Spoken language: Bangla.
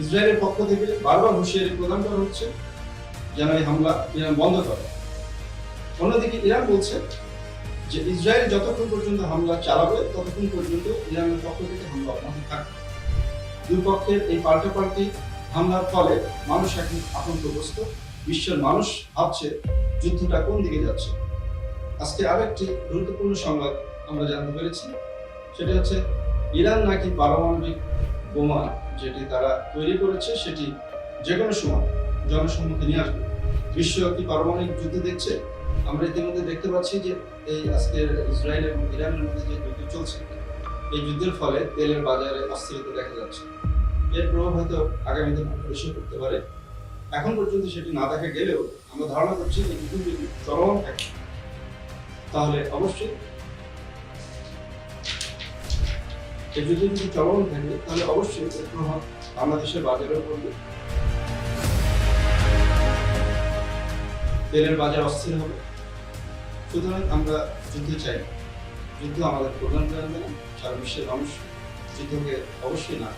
ইসরায়েলের পক্ষ থেকে বারবার হুঁশিয়ারি প্রদান করা হচ্ছে যেন এই হামলা ইরান বন্ধ করে। অন্যদিকে ইরান বলছে যে ইসরায়েল যতক্ষণ পর্যন্ত হামলা চালাবে, ততক্ষণ পর্যন্ত ইরানের পক্ষ থেকে হামলা অব্যাহত থাকবে। দুই পক্ষের এই পাল্টাপাল্টি হামলার ফলে মানুষ এখন আতঙ্কগ্রস্ত। বিশ্বের মানুষ ভাবছে যুদ্ধটা কোন দিকে যাচ্ছে। আজকে আরেকটি গুরুত্বপূর্ণ সংবাদ আমরা জানতে পেরেছি। সেটা হচ্ছে, ইরান নাকি পারমাণবিক বোমা যেটি তারা তৈরি করেছে, সেটি যে কোনো সময় জনসম্মুখে নিয়ে আসবে। বিশ্ব কি পারমাণবিক যুদ্ধ দেখছে। আমরা ইতিমধ্যে দেখতে পাচ্ছি যে এই আজকের ইসরায়েল এবং ইরানের মধ্যে যে যুদ্ধ চলছে, এই যুদ্ধের ফলে তেলের বাজারে অস্থিরতা দেখা যাচ্ছে। এর প্রভাব হয়তো আগামীতে বেশি করতে পারে। এখন পর্যন্ত সেটি না দেখা গেলেও আমরা ধারণা করছি যে যুদ্ধ যদি চলমান থাকে। তাহলে অবশ্যই যুদ্ধ যদি চলমান থাকে, তাহলে অবশ্যই এর প্রভাব বাংলাদেশের বাজারেও পড়বে তেলের বাজার অস্থির হবে। সুতরাং আমরা যুদ্ধ চাই। যুদ্ধ আমাদের প্রধান জানবে সারা বিশ্বের মানুষ যুদ্ধকে অবশ্যই না